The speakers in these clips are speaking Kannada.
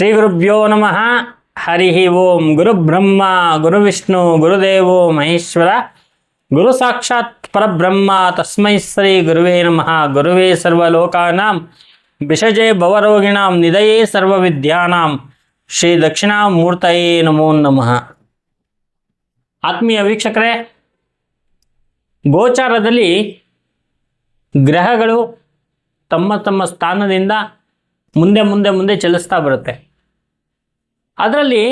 ಶ್ರೀ ಗುರುಭ್ಯೋ ನಮಃ. ಹರಿ ಓಂ ಗುರು ಬ್ರಹ್ಮ ಗುರು ವಿಷ್ಣು ಗುರುದೇವೋ ಮಹೇಶ್ವರ. ಗುರು ಸಾಕ್ಷಾತ್ ಪರಬ್ರಹ್ಮ, ತಸ್ಮೈ ಶ್ರೀ ಗುರುವೇ ನಮಃ. ಗುರುವೇ ಸರ್ವಲೋಕಾನಾಂ ವಿಷಜೆ ಭವರೋಗಿಣಾಂ ನಿಧಯೇ ಸರ್ವವಿದ್ಯಾನಾಂ. ಶ್ರೀ ದಕ್ಷಿಣಾಮೂರ್ತಯೇ ನಮೋ ನಮಃ. ಆತ್ಮೀಯ ವೀಕ್ಷಕರೇ, ಗೋಚಾರದಲ್ಲಿ ಗ್ರಹಗಳು ತಮ್ಮ ತಮ್ಮ ಸ್ಥಾನದಿಂದ ಮುಂದೆ ಮುಂದೆ ಮುಂದೆ ಚಲಿಸ್ತಾ ಬರುತ್ತೆ. ಅದರಲ್ಲಿ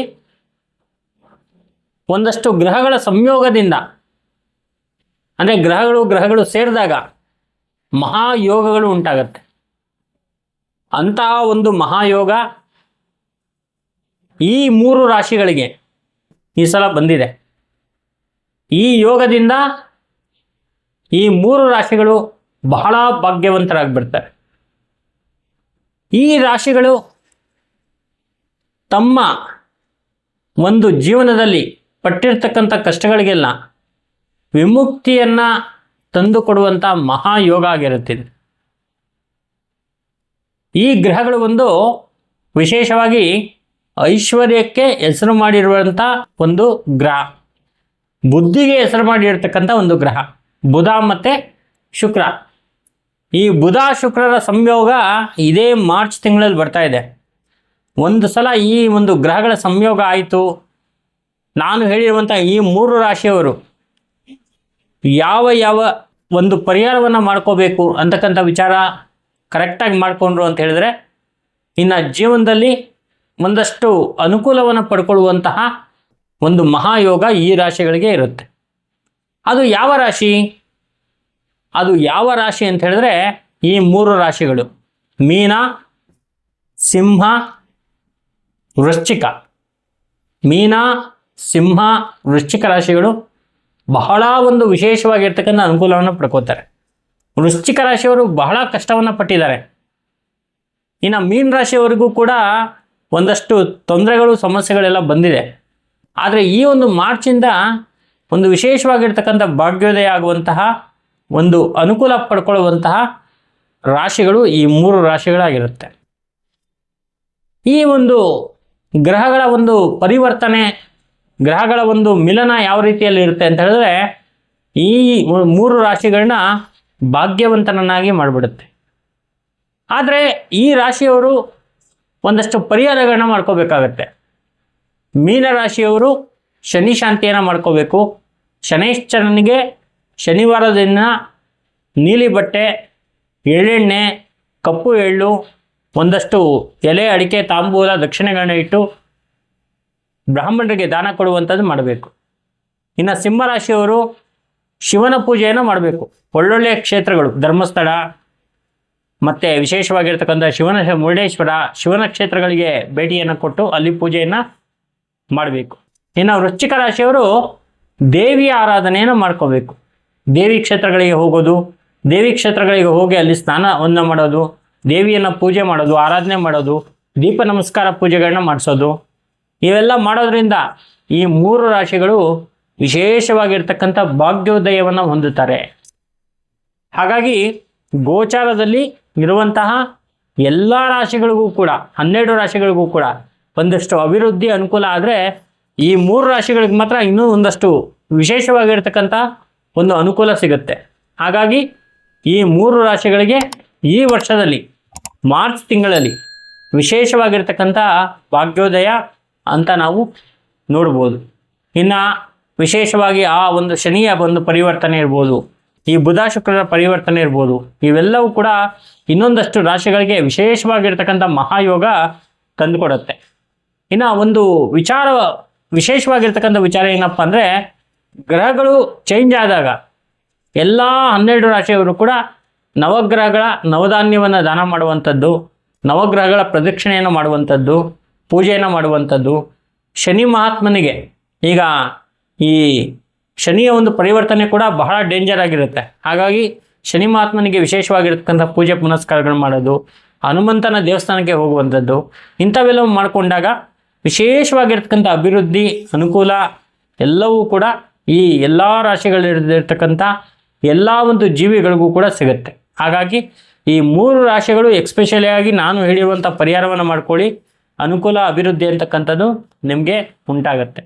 ಒಂದಷ್ಟು ಗ್ರಹಗಳ ಸಂಯೋಗದಿಂದ, ಅಂದರೆ ಗ್ರಹಗಳು ಗ್ರಹಗಳು ಸೇರಿದಾಗ ಮಹಾಯೋಗಗಳು ಉಂಟಾಗತ್ತೆ. ಅಂತಹ ಒಂದು ಮಹಾಯೋಗ ಈ ಮೂರು ರಾಶಿಗಳಿಗೆ ಈ ಸಲ ಬಂದಿದೆ. ಈ ಯೋಗದಿಂದ ಈ ಮೂರು ರಾಶಿಗಳು ಬಹಳ ಭಾಗ್ಯವಂತರಾಗ್ಬಿಡ್ತಾರೆ. ಈ ರಾಶಿಗಳು ತಮ್ಮ ಒಂದು ಜೀವನದಲ್ಲಿ ಪಟ್ಟಿರ್ತಕ್ಕಂಥ ಕಷ್ಟಗಳಿಗೆಲ್ಲ ವಿಮುಕ್ತಿಯನ್ನು ತಂದುಕೊಡುವಂಥ ಮಹಾಯೋಗ ಆಗಿರುತ್ತಿದೆ. ಈ ಗ್ರಹಗಳು ಒಂದು ವಿಶೇಷವಾಗಿ ಐಶ್ವರ್ಯಕ್ಕೆ ಹೆಸರು ಮಾಡಿರುವಂಥ ಒಂದು ಗ್ರಹ. ಬುದ್ಧಿಗೆ ಹೆಸರು ಮಾಡಿರ್ತಕ್ಕಂಥ ಒಂದು ಗ್ರಹ. ಬುಧ ಮತ್ತು ಶುಕ್ರ. ಈ ಬುಧ ಶುಕ್ರರ ಸಂಯೋಗ ಇದೇ ಮಾರ್ಚ್ ತಿಂಗಳಲ್ಲಿ ಬರ್ತಾ ಇದೆ. ಒಂದು ಸಲ ಈ ಒಂದು ಗ್ರಹಗಳ ಸಂಯೋಗ ಆಯಿತು. ನಾನು ಹೇಳಿರುವಂಥ ಈ ಮೂರು ರಾಶಿಯವರು ಯಾವ ಯಾವ ಒಂದು ಪರಿಹಾರವನ್ನು ಮಾಡ್ಕೋಬೇಕು ಅಂತಕ್ಕಂಥ ವಿಚಾರ ಕರೆಕ್ಟಾಗಿ ಮಾಡಿಕೊಂಡ್ರು ಅಂತ ಹೇಳಿದ್ರೆ, ಇನ್ನು ಜೀವನದಲ್ಲಿ ಒಂದಷ್ಟು ಅನುಕೂಲವನ್ನು ಪಡ್ಕೊಳ್ಳುವಂತಹ ಒಂದು ಮಹಾಯೋಗ ಈ ರಾಶಿಗಳಿಗೆ ಇರುತ್ತೆ. ಅದು ಯಾವ ರಾಶಿ? ಅದು ಯಾವ ರಾಶಿ ಅಂತ ಹೇಳಿದ್ರೆ ಈ ಮೂರು ರಾಶಿಗಳು. ಮೀನ, ಸಿಂಹ ವೃಶ್ಚಿಕ. ಮೀನ, ಸಿಂಹ, ವೃಶ್ಚಿಕ ರಾಶಿಗಳು ಬಹಳ ಒಂದು ವಿಶೇಷವಾಗಿರ್ತಕ್ಕಂಥ ಅನುಕೂಲವನ್ನು ಪಡ್ಕೋತಾರೆ. ವೃಶ್ಚಿಕ ರಾಶಿಯವರು ಬಹಳ ಕಷ್ಟವನ್ನು ಪಟ್ಟಿದ್ದಾರೆ. ಇನ್ನು ಮೀನ ರಾಶಿಯವರಿಗೂ ಕೂಡ ಒಂದಷ್ಟು ತೊಂದರೆಗಳು, ಸಮಸ್ಯೆಗಳೆಲ್ಲ ಬಂದಿದೆ. ಆದರೆ ಈ ಒಂದು ಮಾರ್ಚಿಂದ ಒಂದು ವಿಶೇಷವಾಗಿರ್ತಕ್ಕಂಥ ಭಾಗ್ಯೋದಯ ಆಗುವಂತಹ ಒಂದು ಅನುಕೂಲ ಪಡ್ಕೊಳ್ಳುವಂತಹ ರಾಶಿಗಳು ಈ ಮೂರು ರಾಶಿಗಳಾಗಿರುತ್ತೆ. ಈ ಒಂದು ಗ್ರಹಗಳ ಒಂದು ಪರಿವರ್ತನೆ, ಗ್ರಹಗಳ ಒಂದು ಮಿಲನ ಯಾವ ರೀತಿಯಲ್ಲಿ ಇರುತ್ತೆ ಅಂತ ಹೇಳಿದ್ರೆ ಈ ಮೂರು ರಾಶಿಗಳನ್ನ ಭಾಗ್ಯವಂತನನ್ನಾಗಿ ಮಾಡಿಬಿಡುತ್ತೆ. ಆದರೆ ಈ ರಾಶಿಯವರು ಒಂದಷ್ಟು ಪರಿಹಾರಗಳನ್ನ ಮಾಡ್ಕೋಬೇಕಾಗತ್ತೆ. ಮೀನರಾಶಿಯವರು ಶನಿ ಶಾಂತಿಯನ್ನು ಮಾಡ್ಕೋಬೇಕು. ಶನೈಶ್ಚರನಿಗೆ ಶನಿವಾರದ ದಿನ ನೀಲಿ ಬಟ್ಟೆ, ಎಳ್ಳೆಣ್ಣೆ, ಕಪ್ಪು ಎಳ್ಳು ಒಂದಷ್ಟು ಎಲೆ, ಅಡಿಕೆ, ತಾಂಬೂಲ ದಕ್ಷಿಣೆಗಳನ್ನ ಇಟ್ಟು ಬ್ರಾಹ್ಮಣರಿಗೆ ದಾನ ಕೊಡುವಂಥದ್ದು ಮಾಡಬೇಕು. ಇನ್ನು ಸಿಂಹರಾಶಿಯವರು ಶಿವನ ಪೂಜೆಯನ್ನು ಮಾಡಬೇಕು. ಒಳ್ಳೊಳ್ಳೆಯ ಕ್ಷೇತ್ರಗಳು, ಧರ್ಮಸ್ಥಳ, ಮತ್ತು ವಿಶೇಷವಾಗಿರ್ತಕ್ಕಂಥ ಶಿವನ ಮುರುಡೇಶ್ವರ, ಶಿವನ ಕ್ಷೇತ್ರಗಳಿಗೆ ಭೇಟಿಯನ್ನು ಕೊಟ್ಟು ಅಲ್ಲಿ ಪೂಜೆಯನ್ನು ಮಾಡಬೇಕು. ಇನ್ನು ವೃಶ್ಚಿಕ ರಾಶಿಯವರು ದೇವಿಯ ಆರಾಧನೆಯನ್ನು ಮಾಡ್ಕೋಬೇಕು. ದೇವಿ ಕ್ಷೇತ್ರಗಳಿಗೆ ಹೋಗೋದು, ದೇವಿ ಕ್ಷೇತ್ರಗಳಿಗೆ ಹೋಗಿ ಅಲ್ಲಿ ಸ್ನಾನವನ್ನು ಮಾಡೋದು ದೇವಿಯನ್ನು ಪೂಜೆ ಮಾಡೋದು, ಆರಾಧನೆ ಮಾಡೋದು, ದೀಪ ನಮಸ್ಕಾರ ಪೂಜೆಗಳನ್ನ ಮಾಡಿಸೋದು. ಇವೆಲ್ಲ ಮಾಡೋದ್ರಿಂದ ಈ ಮೂರು ರಾಶಿಗಳು ವಿಶೇಷವಾಗಿರ್ತಕ್ಕಂಥ ಭಾಗ್ಯೋದಯವನ್ನು ಹೊಂದುತ್ತಾರೆ. ಹಾಗಾಗಿ ಗೋಚಾರದಲ್ಲಿ ಇರುವಂತಹ ಎಲ್ಲ ರಾಶಿಗಳಿಗೂ ಕೂಡ, ಹನ್ನೆರಡು ರಾಶಿಗಳಿಗೂ ಕೂಡ ಒಂದಷ್ಟು ಅಭಿವೃದ್ಧಿ ಅನುಕೂಲ ಆದರೆ ಈ ಮೂರು ರಾಶಿಗಳಿಗೆ ಮಾತ್ರ ಇನ್ನೂ ಒಂದಷ್ಟು ವಿಶೇಷವಾಗಿರ್ತಕ್ಕಂಥ ಒಂದು ಅನುಕೂಲ ಸಿಗುತ್ತೆ. ಹಾಗಾಗಿ ಈ ಮೂರು ರಾಶಿಗಳಿಗೆ ಈ ವರ್ಷದಲ್ಲಿ, ಮಾರ್ಚ್ ತಿಂಗಳಲ್ಲಿ ವಿಶೇಷವಾಗಿರ್ತಕ್ಕಂಥ ಭಾಗ್ಯೋದಯ ಅಂತ ನಾವು ನೋಡ್ಬೋದು. ಇನ್ನು ವಿಶೇಷವಾಗಿ ಆ ಒಂದು ಶನಿಯ ಒಂದು ಪರಿವರ್ತನೆ ಇರ್ಬೋದು, ಈ ಬುಧ ಶುಕ್ರನ ಪರಿವರ್ತನೆ ಇರ್ಬೋದು, ಇವೆಲ್ಲವೂ ಕೂಡ ಇನ್ನೊಂದಷ್ಟು ರಾಶಿಗಳಿಗೆ ವಿಶೇಷವಾಗಿರ್ತಕ್ಕಂಥ ಮಹಾಯೋಗ ತಂದುಕೊಡುತ್ತೆ. ಇನ್ನು ಒಂದು ವಿಚಾರ, ವಿಶೇಷವಾಗಿರ್ತಕ್ಕಂಥ ವಿಚಾರ ಏನಪ್ಪ ಅಂದರೆ, ಗ್ರಹಗಳು ಚೇಂಜ್ ಆದಾಗ ಎಲ್ಲ ಹನ್ನೆರಡು ರಾಶಿಯವರು ಕೂಡ ನವಗ್ರಹಗಳ ನವಧಾನ್ಯವನ್ನು ದಾನ ಮಾಡುವಂಥದ್ದು, ನವಗ್ರಹಗಳ ಪ್ರದಕ್ಷಿಣೆಯನ್ನು ಮಾಡುವಂಥದ್ದು, ಪೂಜೆಯನ್ನು ಮಾಡುವಂಥದ್ದು. ಶನಿ ಮಹಾತ್ಮನಿಗೆ ಈಗ ಈ ಶನಿಯ ಒಂದು ಪರಿವರ್ತನೆ ಕೂಡ ಬಹಳ ಡೇಂಜರ್ ಆಗಿರುತ್ತೆ. ಹಾಗಾಗಿ ಶನಿ ಮಹಾತ್ಮನಿಗೆ ವಿಶೇಷವಾಗಿರ್ತಕ್ಕಂಥ ಪೂಜೆ ಪುನಸ್ಕಾರಗಳನ್ನು ಮಾಡೋದು, ಹನುಮಂತನ ದೇವಸ್ಥಾನಕ್ಕೆ ಹೋಗುವಂಥದ್ದು ಇಂಥವೆಲ್ಲವೂ ಮಾಡಿಕೊಂಡಾಗ ವಿಶೇಷವಾಗಿರ್ತಕ್ಕಂಥ ಅಭಿವೃದ್ಧಿ, ಅನುಕೂಲ ಎಲ್ಲವೂ ಕೂಡ ಈ ಎಲ್ಲ ರಾಶಿಗಳಿರ್ತಕ್ಕಂಥ ಎಲ್ಲ ಒಂದು ಜೀವಿಗಳಿಗೂ ಕೂಡ ಸಿಗುತ್ತೆ. ಹಾಗಾಗಿ ಈ ಮೂರು ರಾಶಿಗಳು ಎಕ್ಸ್ಪೆಷಲಿ ಆಗಿ ನಾನು ಹೇಳಿರುವಂಥ ಪರಿಹಾರವನ್ನು ಮಾಡ್ಕೊಳ್ಳಿ. ಅನುಕೂಲ, ಅಭಿವೃದ್ಧಿ ಅಂತಕ್ಕಂಥದ್ದು ನಿಮಗೆ ಉಂಟಾಗತ್ತೆ.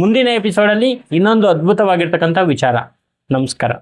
ಮುಂದಿನ ಎಪಿಸೋಡಲ್ಲಿ ಇನ್ನೊಂದು ಅದ್ಭುತವಾಗಿರ್ತಕ್ಕಂಥ ವಿಚಾರ. ನಮಸ್ಕಾರ.